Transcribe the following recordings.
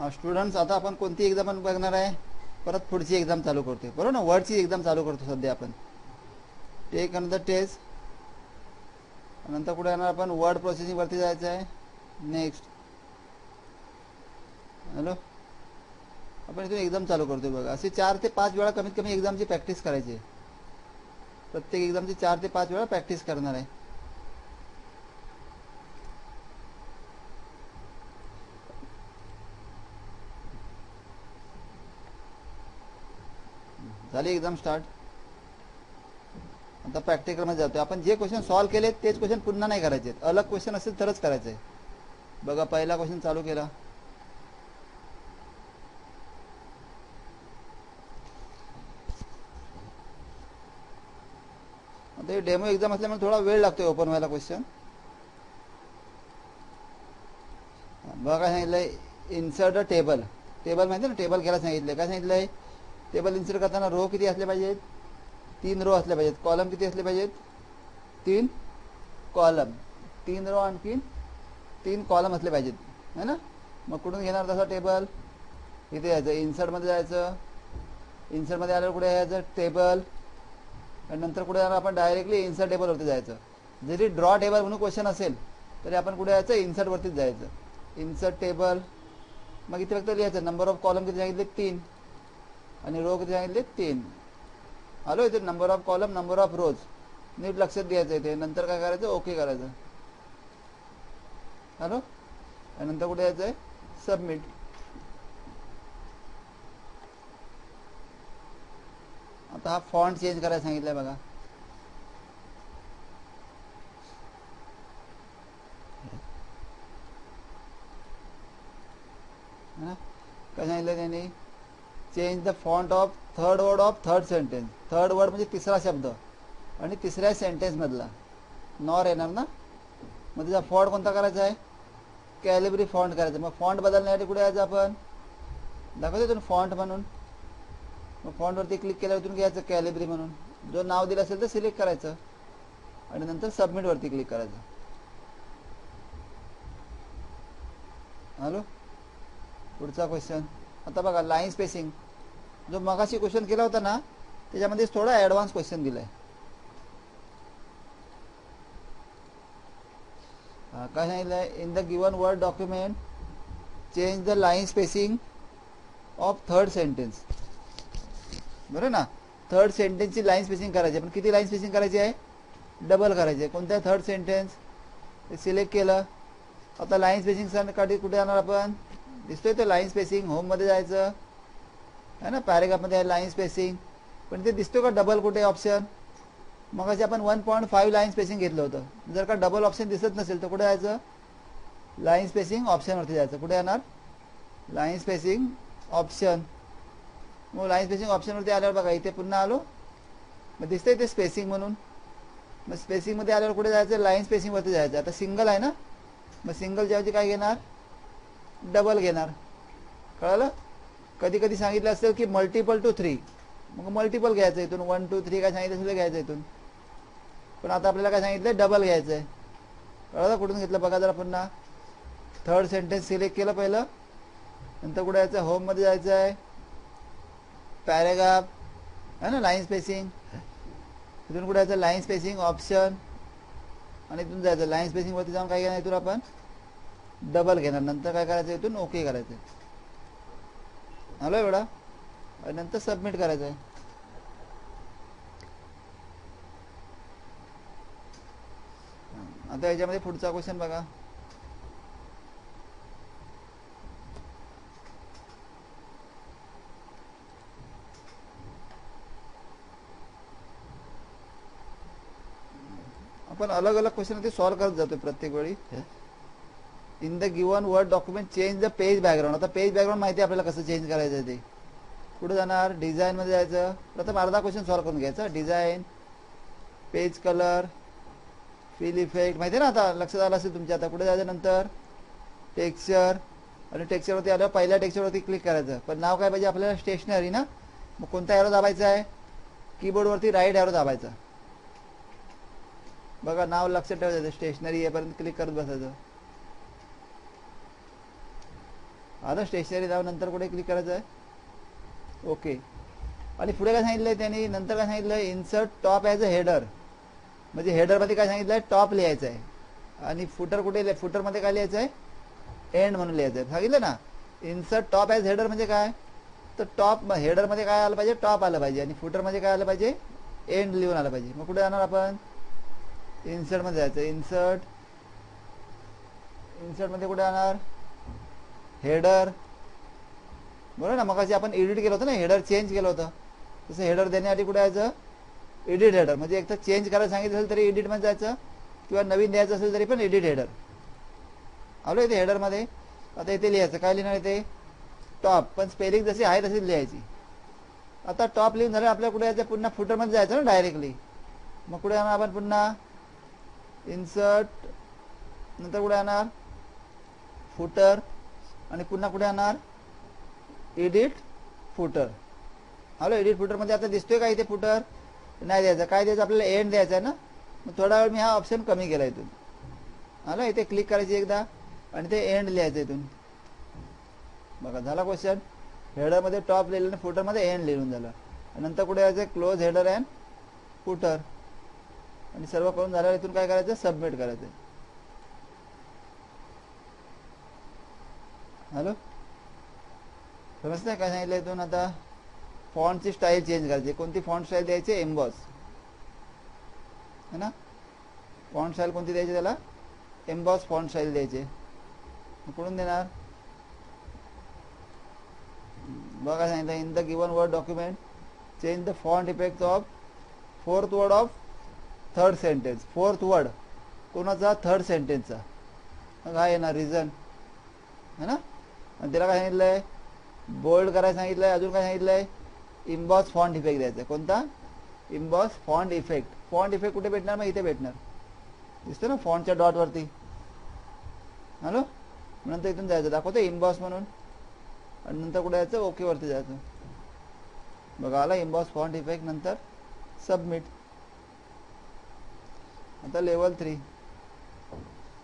हा स्टुडंट्स आता आपण कोणती एक्झाम बघणार आहे. परत पुढची एक्झाम चालू करतोय. बरोबर ना? वर्डची एक्झाम चालू करतो सध्या आपण. टेक अनदर टेस्ट नंतर कुठे येणार आपण वर्ड प्रोसेसिंगवरती जायचं आहे. नेक्स्ट हॅलो आपण इथून एक्झाम चालू करतो बघा. असे चार ते पाच वेळा कमीत कमी एक्झामची प्रॅक्टिस करायची आहे. प्रत्येक एक्झामची चार ते पाच वेळा प्रॅक्टिस करणार आहे. झाली एक्झाम स्टार्ट आता प्रॅक्टिकलमध्ये जातो आपण जे क्वेश्चन सॉल्व्ह केले तेच क्वेश्चन पुन्हा नाही करायचे. अलग क्वेश्चन असेल तरच करायचे. बघा पहिला क्वेश्चन चालू केला. आता हे डेमो एक्झाम असल्यामुळे थोडा वेळ लागतोय ओपन व्हायला क्वेश्चन बघा सांगितलंय इन्सर्ट अ टेबल टेबल माहिती ना? टेबल घ्यायला सांगितलंय. काय सांगितलंय? टेबल इन्सर्ट करताना रो किती असले पाहिजेत? तीन रो असले पाहिजेत. कॉलम किती असले पाहिजेत? तीन कॉलम तीन रो आणखीन तीन कॉलम असले पाहिजेत. है ना? मग कुठून घेणार तसा टेबल इथे यायचं. इन्सर्टमध्ये जायचं. इन्सर्टमध्ये आल्यावर कुठे यायचं? टेबल आणि नंतर कुठे जाणार? आपण डायरेक्टली इन्सर्ट टेबलवरती जायचं. जरी ड्रॉ टेबल म्हणून क्वेश्चन असेल तरी आपण कुठे यायचं? इन्सर्टवरतीच जायचं. इन्सर्ट टेबल मग इथे फक्त लिहायचं. नंबर ऑफ कॉलम किती सांगितले? तीन. आणि रो किती सांगितले तीन. आलो इथे number of column number of rows नीट लक्षात द्यायचं इथे. नंतर काय करायचं? ओके करायचं. हॅलो नंतर कुठे यायचं आहे? सबमिट आता हा फॉन्ट चेंज करायला सांगितलंय बघा. काय सांगितलं त्यांनी? Change the font of third word of third sentence third word म्हणजे तिसरा शब्द. आणि तिसऱ्या सेंटेन्समधला नॉर येणार ना? मग त्याचा फॉन्ट कोणता करायचा आहे? कॅलिब्री फॉन्ट करायचा. मग फॉन्ट बदलण्यासाठी कुठे यायचं आपण? दाखवतो तुम्ही फॉन्ट म्हणून. मग फॉन्टवरती क्लिक केल्यावर इथून घ्यायचं कॅलिब्री म्हणून. जो नाव दिलं असेल तर सिलेक्ट करायचं. आणि नंतर सबमिटवरती क्लिक करायचं. हॅलो पुढचा क्वेश्चन आता बघा लाईन स्पेसिंग जो मगाशी क्वेश्चन केला होता ना त्याच्यामध्ये थोडा ॲडव्हान्स क्वेश्चन दिलाय. काय सांगितलंय? In the given word document change the line spacing of third sentence बरोबर ना? थर्ड सेंटेन्सची लाईन स्पेसिंग करायची आहे. पण किती लाईन स्पेसिंग करायची आहे? डबल करायची आहे. कोणत्या? थर्ड सेंटेन्स सिलेक्ट केलं. आता लाईन स्पेसिंगसाठी कुठे जाणार आपण? दिसतोय तो लाईन स्पेसिंग होममध्ये जायचं. आहे ना? पॅरेग्राफमध्ये आहे लाईन स्पेसिंग पण ते दिसतो का डबल कुठे ऑप्शन मग आपण one point five line spacing घेतलं होतं. जर का डबल ऑप्शन दिसत नसेल तर कुठे जायचं? लाईन स्पेसिंग ऑप्शनवरती जायचं. कुठे येणार? लाईन स्पेसिंग ऑप्शन मग लाईन स्पेसिंग ऑप्शनवरती आल्यावर बघा इथे पुन्हा आलो. मग दिसतंय ते स्पेसिंग म्हणून. मग स्पेसिंगमध्ये आल्यावर कुठे जायचं? लाईन स्पेसिंगवरती जायचं. आता सिंगल आहे ना? मग सिंगल ज्यावरती काय घेणार? डबल घेणार. कळलं? कधी कधी सांगितलं असेल की मल्टिपल टू थ्री मग मल्टिपल घ्यायचं इथून. वन टू थ्री काय सांगितलं असेल घ्यायचं इथून. पण आता आपल्याला काय सांगितलं डबल घ्यायचं आहे कळलं? कुठून घेतलं? बघा जरा पुन्हा. थर्ड सेंटेन्स सिलेक्ट केलं पहिलं. नंतर कुठे जायचं होममध्ये जायचं आहे पॅरेग्राफ आहे ना? लाईन स्पेसिंग इथून कुठे जायचं लाईन स्पेसिंग ऑप्शन आणि इथून जायचं. लाईन स्पेसिंगवरती जाऊन काय घेणार इथून आपण? डबल घेणार. नंतर काय करायचं इथून? ओके करायचं. आलो एवढा? आणि नंतर सबमिट करायचं आहे. आता याच्यामध्ये पुढचा क्वेश्चन बघा. आपण अलग अलग क्वेश्चन ते सॉल्व्ह करत जातोय प्रत्येक वेळी. In the given word document change the page background आता पेज बॅकग्राऊंड माहिती आहे आपल्याला कसं चेंज करायचं आहे ते. कुठे जाणार? डिझाईनमध्ये जायचं. प्रथम अर्धा क्वेश्चन सॉल्व्ह करून घ्यायचं. Design page colour fill effect माहिती आहे ना आता? लक्षात आलं असेल तुमच्या? आता कुठे जायचं नंतर? टेक्स्चर आणि टेक्स्चरवरती आलं पहिल्या टेक्स्चरवरती क्लिक करायचं. पण नाव काय पाहिजे? आपल्याला स्टेशनरी ना? मग कोणता ॲरो दाबायचा आहे? कीबोर्डवरती राईट ॲरो दाबायचा. बघा नाव लक्षात ठेवायचं स्टेशनरी येपर्यंत क्लिक करत बसायचं. आलं स्टेशनरी जाऊन नंतर कुठे क्लिक करायचं आहे? ओके आणि पुढे काय सांगितलं आहे त्यांनी? नंतर काय सांगितलं आहे insert top as a header म्हणजे हेडरमध्ये काय सांगितलं आहे टॉप लिहायचं आहे. आणि फुटर कुठे फुटरमध्ये काय लिहायचं आहे? एंड म्हणून लिहायचं आहे. सांगितलं ना? इन्सर्ट टॉप ॲज हेडर म्हणजे काय? तर टॉप हेडरमध्ये काय आलं पाहिजे? टॉप आलं पाहिजे. आणि फुटरमध्ये काय आलं पाहिजे? एंड लिहून आलं पाहिजे. मग कुठे जाणार आपण? इन्सर्टमध्ये जायचं. इन्सर्ट इन्सर्टमध्ये कुठे जाणार? हेडर. बरोबर ना? मग आपण एडिट केलं होतं ना? हेडर चेंज केलं होतं. तसं हेडर देण्यासाठी कुठे जायचं? एडिट हेडर म्हणजे एक तर चेंज करायला सांगितलं असेल तरी एडिटमध्ये जायचं किंवा नवीन द्यायचं असेल तरी पण एडिट हेडर आलो इथे हेडरमध्ये आता इथे लिहायचं. काय लिहिणार इथे? टॉप पण स्पेलिंग जशी आहे तशीच लिहायची. आता टॉप लिहून झालं आपल्याला कुठे यायचं पुन्हा फुटरमध्ये जायचं ना डायरेक्टली मग कुठे येणार आपण पुन्हा? इन्सर्ट नंतर कुठे येणार फुटर आणि पुन्हा कुठे येणार एडिट फुटर हॅलो एडिट फुटरमध्ये आता दिसतोय का इथे फुटर नाही द्यायचं. काय द्यायचं? आपल्याला एंड द्यायचा आहे ना? मग थोडा वेळ मी हा ऑप्शन कमी केला इथून. हॅलो इथे क्लिक करायची एकदा. आणि ते एंड लिहायचं इथून. बघा झाला क्वेश्चन हेडरमध्ये टॉप लिहिलं आणि फुटरमध्ये एंड लिहून झालं. आणि नंतर कुठे यायचं? क्लोज हेडर अँड फुटर आणि सर्व करून झाल्यावर इथून काय करायचं? सबमिट करायचं. हॅलो? समजतंय काय सांगितलं इथून आता? फॉन्टची स्टाईल चेंज करायची कोणती फॉन्ट स्टाईल द्यायची? एम्बॉस है ना? फॉन्ट स्टाईल कोणती द्यायची त्याला? एम्बॉस फॉन्ट स्टाईल द्यायचे. कुठून देणार? बघा सांगितलं in the given word document change the font effect of fourth word of third sentence fourth word कोणाचा? थर्ड सेंटेन्सचा मग हा येणार रिझन है ना? आणि त्याला काय सांगितलं आहे बोल्ड करायला सांगितलं आहे अजून काय सांगितलं आहे इम्बॉस फॉन्ट इफेक्ट द्यायचा. कोणता? Emboss font effect font effect कुठे भेटणार? मग इथे भेटणार. दिसतं ना फॉन्टच्या डॉटवरती हॅलो नंतर इथून जायचं. दाखवतो इम्बॉस म्हणून. आणि नंतर कुठे जायचं? ओकेवरती जायचं. बघा आला इम्बॉस फॉन्ट इफेक्ट नंतर सबमिट आता लेवल थ्री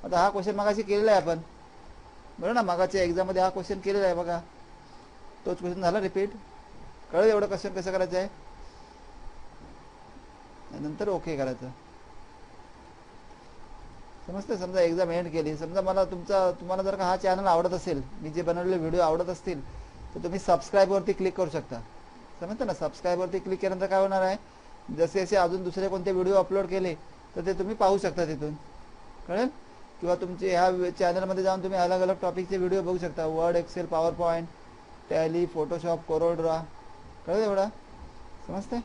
आता हा क्वेश्चन मागाशी केलेला आहे आपण. बरं ना मागाच्या एक्झाममध्ये हा क्वेश्चन केलेला आहे बघा. तोच क्वेश्चन झाला रिपीट कळलं एवढं क्वेश्चन कसं करायचं आहे? नंतर ओके करायचं. समजतं समजा एक्झाम एंड केली. समजा मला तुमचा तुम्हाला जर का हा चॅनल आवडत असेल मी जे बनवलेले व्हिडिओ आवडत असतील तर तुम्ही सबस्क्राईबवरती क्लिक करू शकता. समजतं ना? सबस्क्राईबवरती क्लिक केल्यानंतर काय होणार आहे? जसे जसे अजून दुसरे कोणते व्हिडिओ अपलोड केले तर ते तुम्ही पाहू शकता तिथून. कळेल? किंवा तुमचे ह्या चॅनलमध्ये जाऊन तुम्ही अलग अलग टॉपिकचे व्हिडिओ बघू शकता. Word Excel PowerPoint Tally Photoshop CorelDRAW कळलं एवढा? समजतंय?